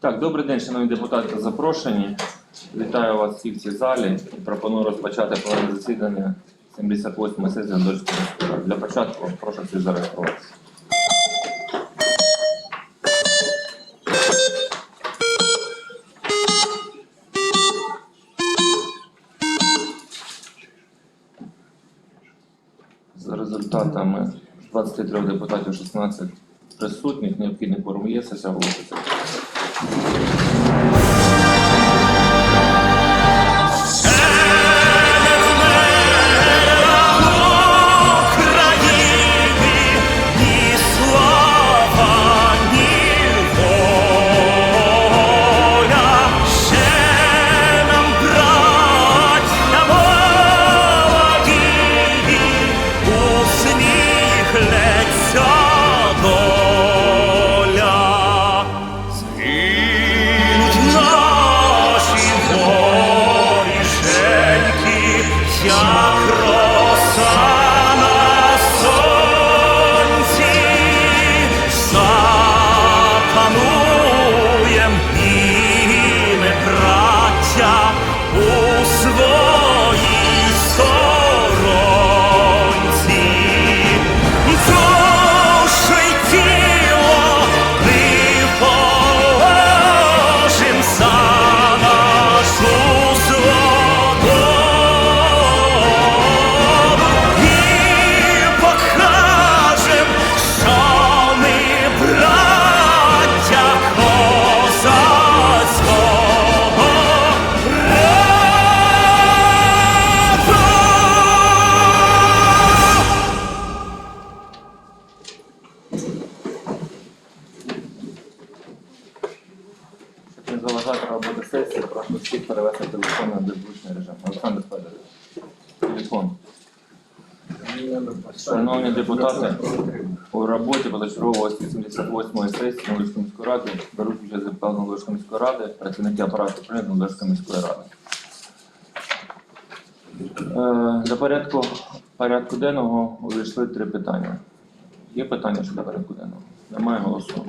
Так, добрий день, шановні депутати та запрошені. Вітаю вас всіх в цій залі. Пропоную розпочати пленарне засідання 78 сесії міської ради. Для початку прошу всіх зареєструватися. За результатами 23 депутатів 16 присутніх, необхідний форум є, сесія оголошується. Thank you. Шановні депутати, у роботі позачергової 78-ї сесії Нової міської ради беруть участь депутати Нової міської ради, працівники апарату прийняти Нової міської ради. Е, До порядку, порядку денного увійшли три питання. Є питання щодо порядку денного? Немає голосу.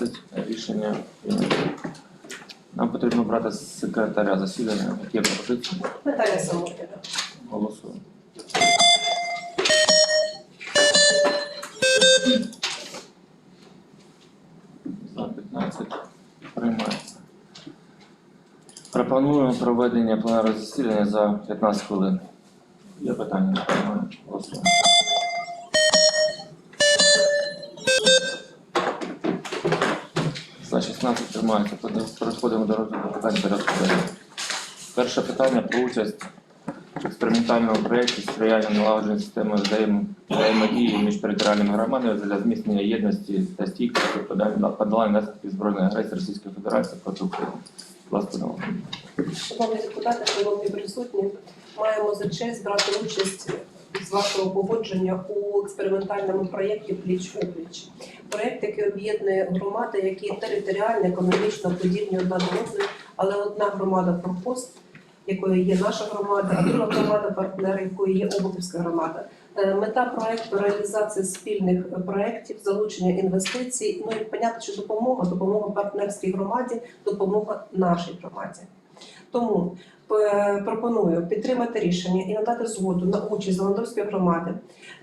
За 16 рішення прийнято. Нам потрібно брати з секретаря засідання. Які пропозиції? Наталя Самотина. Голосуємо. За 15 приймається. Пропоную проведення пленарного засідання за 15 хвилин. Є питання? Голосуємо. 16 приймається. Переходимо до розгляду питань порядку денного. Перше питання про участь в експериментальному проєкті сприяння налагодження системи взаєм- взаємодії між територіальними громадами для зміцнення єдності та стійкості подолання подолання наслідків збройної агресії Російської Федерації проти України. Ласка, Новак. Шановні депутати, шановні присутні, маємо за честь брати участь з вашого погодження у експериментальному проєкті Пліч опліч. Проєкт, який об'єднує громади, які територіально, економічно подібні одна до одної, але одна громада форпост, якою є наша громада, а друга громада партнер, якою є Обухівська громада. Е, Мета проекту реалізація спільних проєктів, залучення інвестицій. Ну і понятно, що допомога, допомога партнерській громаді, допомога нашій громаді. Тому е, пропоную підтримати рішення і надати згоду на участь Зеландовської громади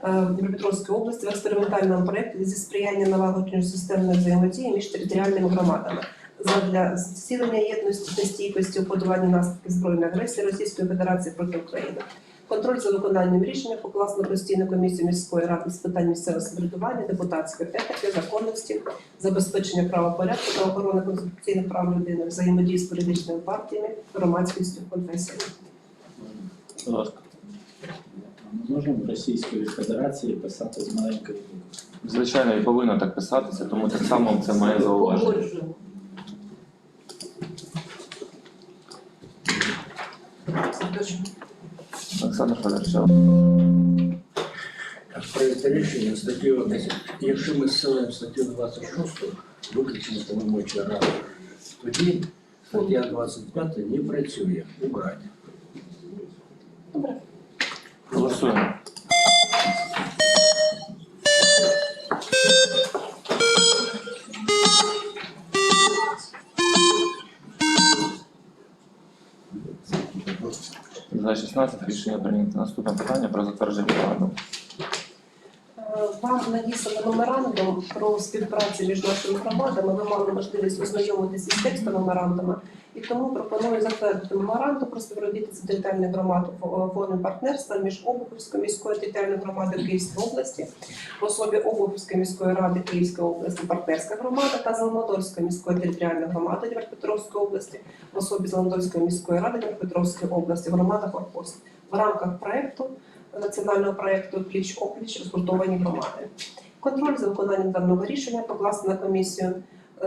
е, Дніпропетровської області в експериментальному проєкті зі сприяння налагодженню системної взаємодії між територіальними громадами задля зцілення єдності та стійкості у подоланні наслідків збройної агресії Російської Федерації проти України. Контроль за виконанням рішення покласти на постійну комісію міської ради з питань місцевого самоврядування, депутатської етики, законності, забезпечення правопорядку та охорони конституційних прав людини, взаємодії з політичними партіями, громадськістю, конфесіями. Будь ласка. Ми можемо в Російської Федерації писати з маленької букви. Звичайно, і повинно так писатися, тому так само це має зауваження. Олександр Федорович, Проєкт рішення статті 11. Якщо ми зсилаємо статтю 26, виключення правомочі ради, тоді Стаття 25 не працює. Убрати. Добре. Голосуємо. За 16 рішення прийнято. Наступне питання про затвердження плану. Вам надіслано меморандум про співпрацю між нашими громадами. Ви мали можливість ознайомитися з текстом меморандуму, і тому пропоную затвердити меморандум про співробітництво територіальних громад формі партнерства між Обухівською міською територіальною громадою Київської області в особі Обухівської міської ради Київської області партнерська громада та Зеленодольської міської територіальної громади Дніпропетровської області в особі Зеленодольської міської ради Дніпропетровської області громада Корпус в рамках проекту національного проекту пліч опліч розгуртовані громади. Контроль за виконанням даного рішення покласти на комісію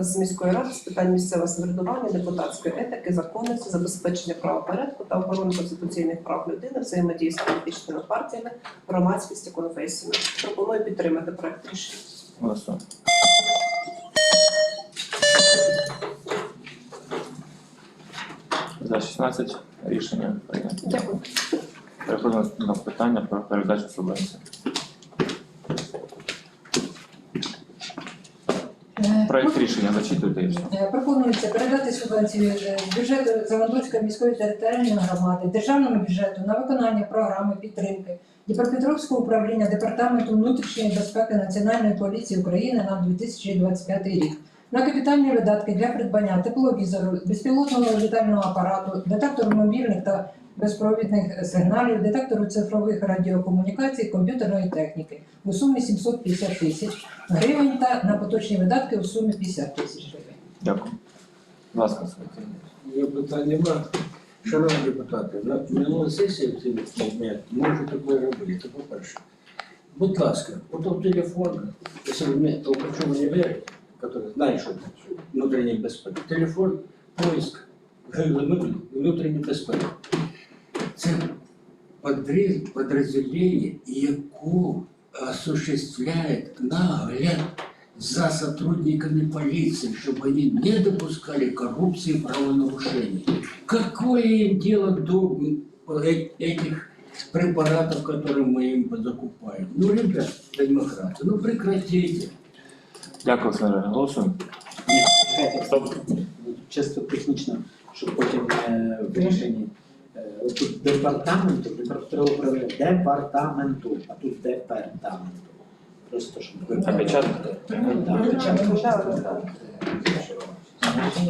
з міської ради з питань місцевого самоврядування, депутатської етики, законності, забезпечення правопорядку та охорони конституційних прав людини, взаємодії з політичними партіями, громадськістю, конфесіями. Пропоную підтримати проект рішення. Голосуємо. За 16 рішення прийнято. Дякую. Переходимо до питання про передачу субвенцій. Проект рішення зачитуйте і все. Пропонується передати субвенцію е, з бюджету Заводської міської територіальної громади, державному бюджету на виконання програми підтримки Дніпропетровського управління Департаменту внутрішньої безпеки Національної поліції України на 2025 рік. На капітальні видатки для придбання тепловізору, безпілотного літального апарату, детектору мобільних та безпровідних сигналів, детектору цифрових радіокомунікацій, комп'ютерної техніки у сумі 750 тисяч гривень та на поточні видатки у сумі 50 тисяч гривень. Дякую. Будь ласка. Є питань нема. Шановні депутати, на минулій сесії в цьому предмет ми вже таке робили. Це по-перше. Будь ласка, ото телефон, якщо ви не то чому не вірите, який знає, що це внутрішній безпеки. Телефон, поиск, внутрішній безпеки. Це подріз- подразделение, яку осуществляет нагляд за сотрудниками полиции, чтобы они не допускали коррупции и правонарушений. Какое им дело до э- этих препаратов, которые мы им закупаем? Ну, ребят, демократы, ну прекратите. Дякую, Олександр. Голосуємо. Стоп. Чисто технічно, щоб потім е, в рішенні. е, Тут департаменту, департаменту управління департаменту, а тут департаменту. Просто щоб ви А печатка.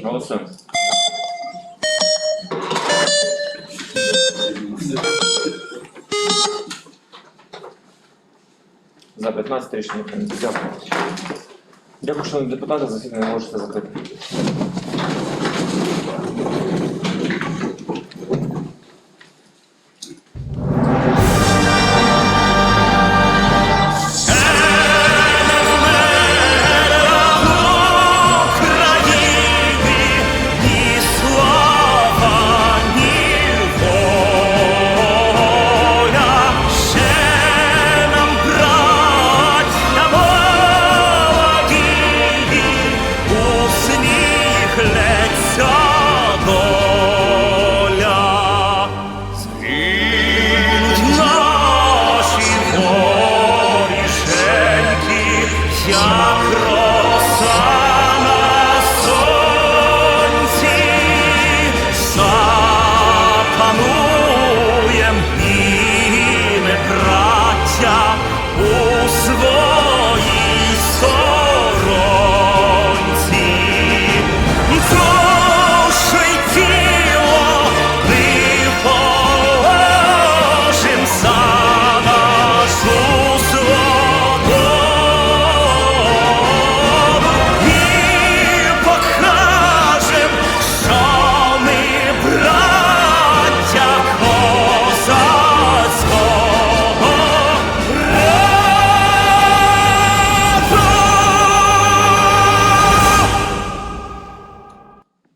Голосуємо. За 15 рішення прийнято. Дякую. Дякую, шановні депутати. Засідання можете закрити.